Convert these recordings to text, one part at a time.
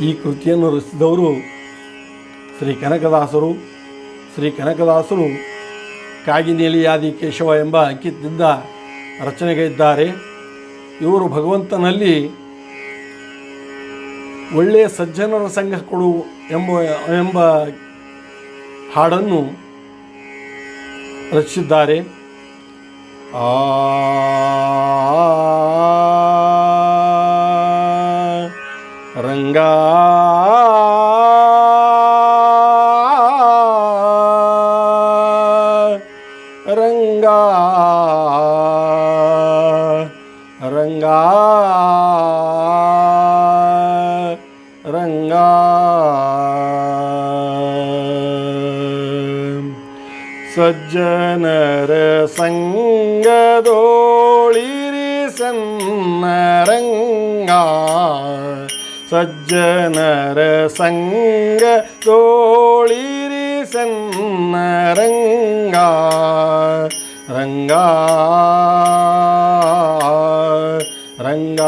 ಈ ಕೃತಿಯನ್ನು ರಚಿಸಿದವರು ಶ್ರೀ ಕನಕದಾಸರು. ಶ್ರೀ ಕನಕದಾಸರು ಕಾಗಿನೇಲಿಯಾದಿ ಕೇಶವ ಎಂಬ ಅಂಕಿತದಿಂದ ರಚನೆಗೈದ್ದಾರೆ. ಇವರು ಭಗವಂತನಲ್ಲಿ ಒಳ್ಳೆಯ ಸಜ್ಜನರ ಸಂಘ ಕೊಡು ಎಂಬ ಎಂಬ ಹಾಡನ್ನು ರಚಿಸಿದ್ದಾರೆ. ಆ கங்கா ரங்கா ரங்கா ரங்கா സജ്ജനര സംഗതോളിരി സന്നരങ്ങാ ಸಜ್ಜನರ ಸಂಗದೋಳಿರಿ ಸನ್ನರಂಗ ರಂಗ ರಂಗ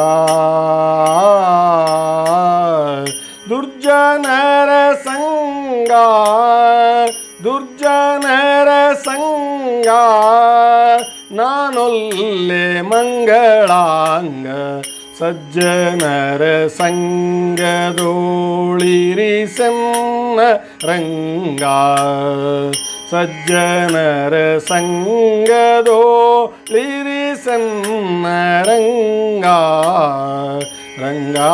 ದುರ್ಜನರ ಸಂಗ ದುರ್ಜನರ ಸಂಗ ನಾನೊಲ್ಲೆ ಮಂಗಳಾಂಗ സജ്ജനര സംഗതോളിരി സെന്ന രംഗ സജ്ജനര സംഗതോളിരി സെന്ന രംഗ രംഗാ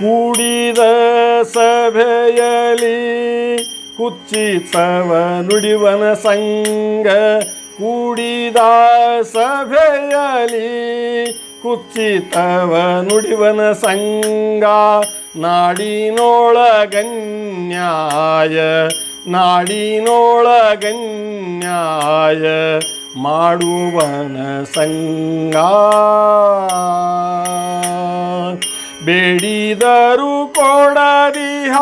ಕೂಡಿದ ಸಭೆಯಲಿ ಕುಚ್ಚಿತವ ನುಡಿವನ ಸಂಗ ಕೂಡಿದ ಸಭೆಯಲಿ ಕುಚ್ಚಿತವ ನುಡಿವನ ಸಂಗ ನಾಡಿನೊಳಗನ್ಯಾಯ ನಾಡಿನೊಳಗನ್ಯಾಯ ಮಾಡುವನ ಸಂಗ ಬೇಡಿದರು ಕೊಡದಿಹ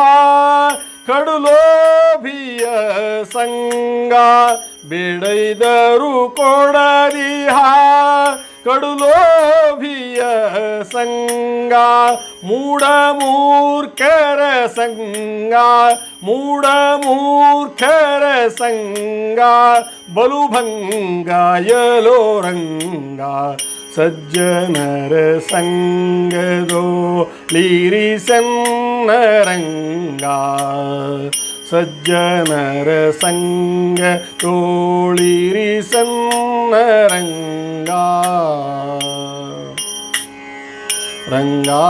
ಕಡುಲೋಭಿಯ ಸಂಗ ಬೇಡೈದರು ಕೊಡದಿಹ ಕಡುಲೋಭಿಯ ಸಂಗ ಮೂಢ ಮೂರ್ಖರ ಸಂಗ ಮೂಢ ಮೂರ್ಖರ ಸಂಗ ಬಲುಭಂಗಾಯಲೋ ರಂಗ സജ്ജനര സംഗതോ ലീരിസന്നരംഗ സജ്ജനര സംഗതോ ലീരിസന്നരംഗ രംഗാ.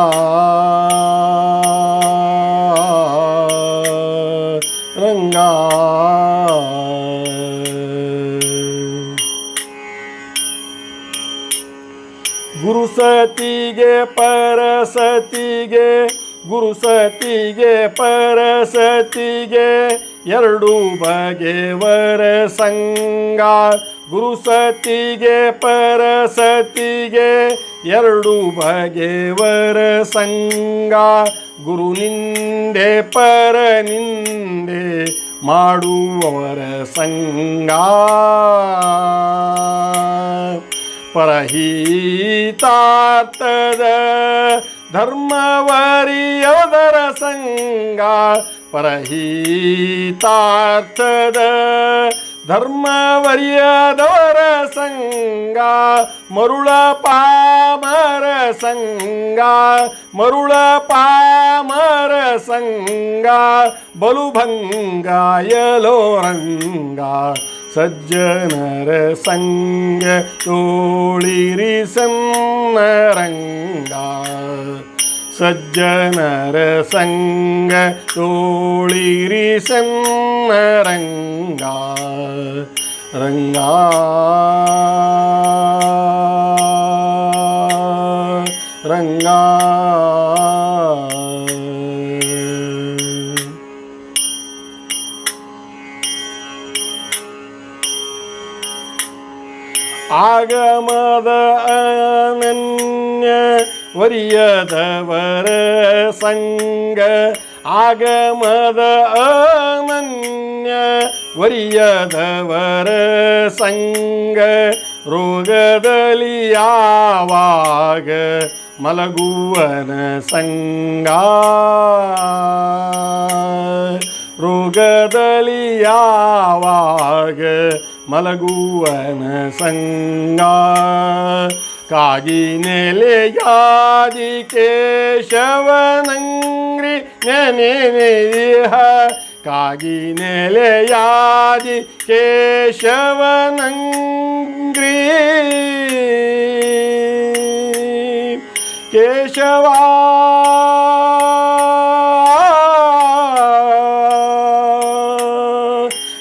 ಗುರುಸತಿಗೆ ಪರಸತಿಗೆ ಗುರುಸತಿಗೆ ಪರಸತಿಗೆ, ಎರಡು ಬಗೆವರ ಸಂಗ ಗುರುಸತಿಗೆ ಪರಸತಿಗೆ, ಎರಡು ಬಗೆವರ ಸಂಗ ಗುರು ನಿಂದೆ, ಪರ ನಿಂದೆ ಮಾಡುವವರ ಸಂಗ ಪರಹಿತಾರ್ಥದ ಧರ್ಮವರಿಯೋದರ ಸಂಗ ಪರಹೀತಾರ್ಥದ ಧರ್ಮವರಿಯದವರ ಸಂಗ ಮರುಳ ಪಾಮರ ಸಂಗ ಮರುಳ ಪಾಮರ ಸಂಗ ಬಲುಭಂಗಾಯಲೋ സജ്ജനര സംഘ തോളിരിസന്നറങ്ക സജ്ജനര സംഘ തോളിരിസന്നറങ്ക രംഗാ ಆಗಮದ ಅನನ್ಯ ವರಿಯದವರ ಸಂಗ ಆಗಮದ ಅನನ್ಯ ವರಿಯದವರ ಸಂಗ ರೋಗದಲ್ಲಿ ಯಾವಾಗ ಮಲಗುವನ ಸಂಗ ರೋಗದಲ್ಲಿ ಯಾವಾಗ ಮಲಗುವನ ಸಂಗ. ಕಾಗಿ ನೆಲೆಯಾದಿ ಕೇಶವನಂಗ್ರಿ ನೆನೆಹ ಕಾಗಿ ನೆಲೆಯಾದಿ ಕೇಶವನಂಗ್ರಿ. ಕೇಶವ.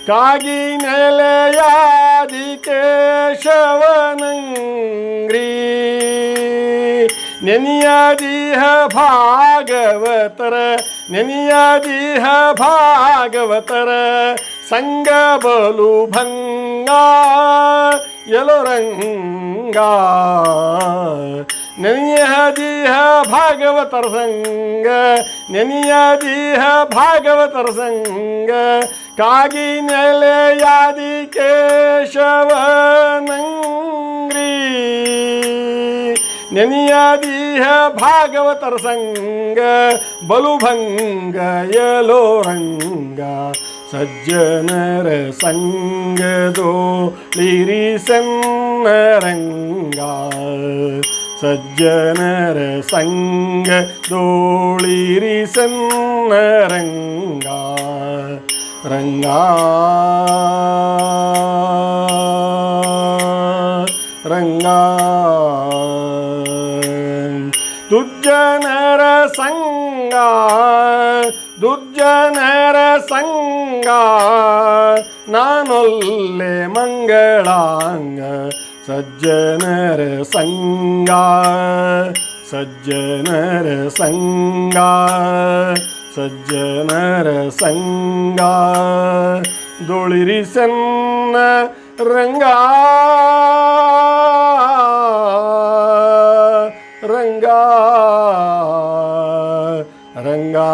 ಕಾಗಿ ಕೇಶವನಂಗ್ರಿ ನೆನೆಯದಿಹ ಭಾಗವತರ ನೆನೆಯದಿಹ ಭಾಗವತರ ಸಂಗ ಬಲು ಭಂಗ ಎಲೊರಂಗ ನೆನೆಯದಿಹ ಭಾಗವತರ ಸಂಗ ನೆನೆಯದಿಹ ಭಾಗವತರ ಸಂಗ ಕಾಗಿ ನೆಲೆಯಾದಿ ಕೇಶವನಂಗ್ರಿ. ನೆನೆಯದಿಹ ಭಾಗವತರ ಸಂಗ ಬಲುಭಂಗ ಯಲೋರಂಗ ಸಜ್ಜನರ ಸಂಗದೋ ಲಿರಿ ಸನ್ನರಂಗ സജ്ജനര സംഘ ദോളിരി സെന്നരംഗ രംഗ രംഗ ദുജനര സംഘ ദുജനര സംഘ നാനൊല്ലേ മംഗളാംഗ സജ്ജനര സംഗ സജ്ജനര സംഗ സജ്ജനര സംഗ ദുളിരി സന്ന രംഗ രംഗ രംഗാ.